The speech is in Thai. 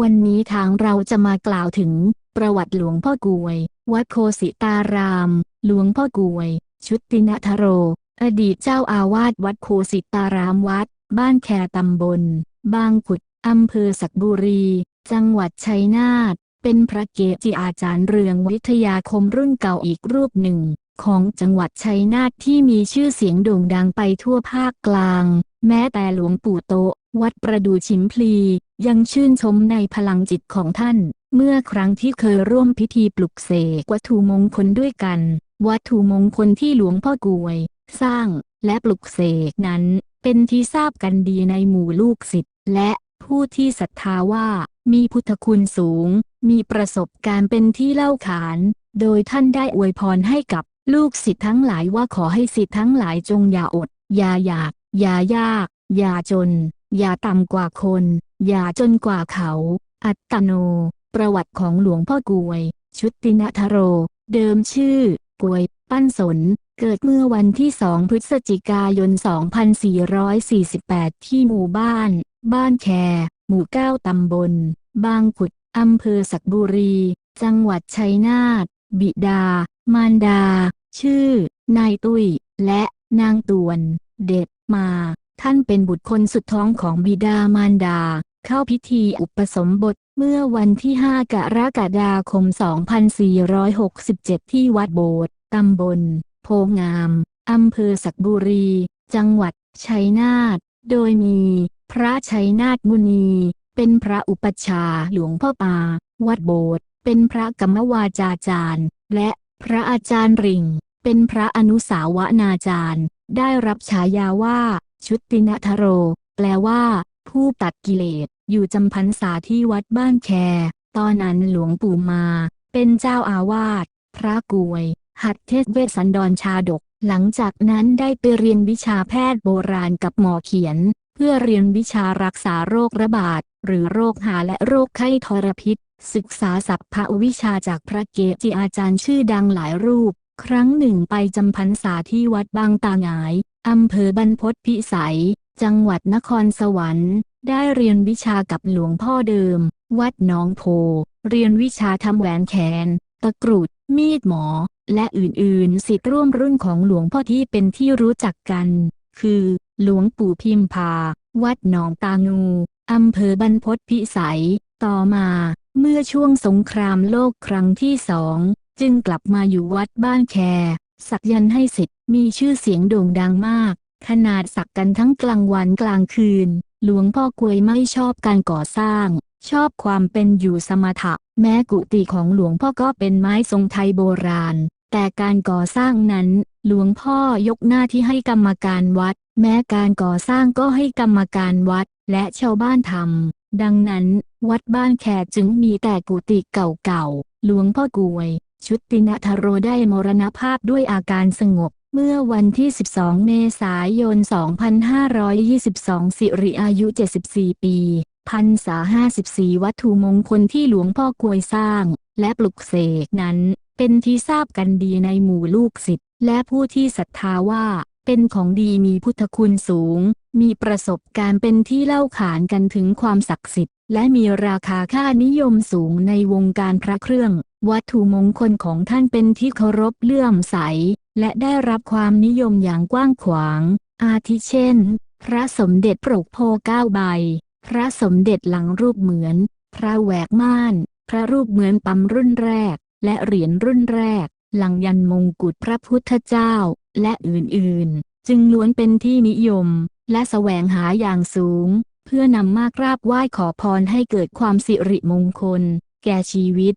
วันนี้ทางเราจะมากล่าวถึง ประวัติหลวงพ่อกวย วัดโคสิตาราม หลวงพ่อกวย ชุตินทโร อดีตเจ้าอาวาสวัดโคสิตารามวัด บ้านแคตำบล บางขุดอำเภอสักบุรี จังหวัดชัยนาท เป็นพระเกจิอาจารย์เรืองวิทยาคมรุ่นเก่าอีกรูปหนึ่ง ของจังหวัดชัยนาทที่มีชื่อเสียงโด่งดังไปทั่วภาคกลาง แม้แต่หลวงปู่โต วัดประดูชิมพลี ยังชื่นชมในพลังจิตของท่าน เมื่อครั้งที่เคยร่วมพิธีปลุกเสกวัตถุมงคลด้วยกัน วัตถุมงคลที่หลวงพ่อกวย สร้างและปลุกเสกนั้น เป็นที่ทราบกันดีในหมู่ลูกศิษย์และผู้ที่ศรัทธาว่ามีพุทธคุณสูง มีประสบการณ์เป็นที่เล่าขาน โดยท่านได้อวยพรให้กับลูกศิษย์ทั้งหลายว่าขอให้ศิษย์ทั้งหลายจงอย่าอด อย่าอยาก อย่ายาก อย่าจน อย่าต่ำกว่าคน อย่าจนกว่าเขา อัตตโน ประวัติของหลวงพ่อกวย ชุตินทโร เดิมชื่อ กวย ปั้นสน เกิดเมื่อวันที่ 2 พฤศจิกายน 2448 ที่หมู่บ้าน บ้านแค หมู่ 9 ตำบล บางขุด อำเภอสักบุรี จังหวัดชัยนาท บิดา มารดา ชื่อ นายตุ้ย และนางตวน เด็ดมา ท่านเป็นบุตรคนสุดท้องของบิดามารดา เข้าพิธีอุปสมบทเมื่อวันที่ 5 กรกฎาคม 2467 ที่วัดโบสถ์ตำบล โพงาม อำเภอสักบุรี จังหวัด ชัยนาท โดยมี พระชัยนาทมุนี เป็นพระอุปัชฌาย์หลวงพ่อปา วัดโบสถ์เป็นพระกรรมวาจาจารย์ และพระอาจารย์ริงเป็นพระอนุสาวนาจารย์ ได้รับฉายาว่า ชุตินทโร แปลว่า ผู้ตัดกิเลส อยู่จำพรรษาที่วัดบ้านแค ตอนนั้นหลวงปู่มา เป็นเจ้าอาวาส พระกวย หัดเทศเวสสันดรชาดก หลังจากนั้นได้ไปเรียนวิชาแพทย์โบราณกับหมอเขียน เพื่อเรียนวิชารักษาโรคระบาด หรือโรคหาและโรคไข้ทรพิษ ศึกษาสัพพะวิชาจากพระเกจิอาจารย์ชื่อดังหลายรูป ครั้งหนึ่งไปจำพรรษาที่วัดบางตาหงายอำเภอบรรพตพิสัย จังหวัดนครสวรรค์ ได้เรียนวิชากับหลวงพ่อเดิม วัดหนองโพ เรียนวิชาทำแหวนแขน ตะกรุด มีดหมอ และอื่นๆ สิทธิ์ร่วมรุ่นของหลวงพ่อที่เป็นที่รู้จักกัน คือ หลวงปู่พิมพา วัดหนองตางู อำเภอบรรพตพิสัย ต่อมา เมื่อช่วงสงครามโลกครั้งที่สอง จึงกลับมาอยู่วัดบ้านแคสักยันให้สิทธิ์มีชื่อเสียงโด่งดังมาก ขนาดสักกันทั้งกลางวันกลางคืน หลวงพ่อกวยไม่ชอบการก่อสร้าง ชอบความเป็นอยู่สมถะ แม้กุฏิของหลวงพ่อก็เป็นไม้ทรงไทยโบราณ แต่การก่อสร้างนั้น หลวงพ่อยกหน้าที่ให้กรรมการวัด แม้การก่อสร้างก็ให้กรรมการวัด และชาวบ้านทำดังนั้น วัดบ้านแขกจึงมีแต่กุฏิเก่าๆหลวงพ่อกวย ชุตินทโรได้มรณภาพด้วยอาการสงบ เมื่อวันที่ 12 เมษายน 2522 สิริอายุ 74 ปีพันษา54 วัตถุมงคลที่หลวงพ่อกวยสร้าง และปลุกเสกนั้น เป็นที่ทราบกันดีในหมู่ลูกศิษย์และผู้ที่ศรัทธาว่า เป็นของดีมีพุทธคุณสูง มีประสบการณ์เป็นที่เล่าขานกันถึงความศักดิ์สิทธิ์ และมีราคาค่านิยมสูงในวงการพระเครื่อง วัตถุมงคลของท่านเป็นที่เคารพเลื่อมใส และได้รับความนิยมอย่างกว้างขวาง อาทิเช่น พระสมเด็จปรกโพเก้าใบ พระสมเด็จหลังรูปเหมือน พระแหวกม่าน พระรูปเหมือนปั๊มรุ่นแรก และเหรียญรุ่นแรก หลังยันมงกุฎพระพุทธเจ้า และอื่นๆ จึงล้วนเป็นที่นิยม และแสวงหาอย่างสูง เพื่อนำมากราบไหว้ขอพรให้เกิดความสิริมงคล แก่ชีวิต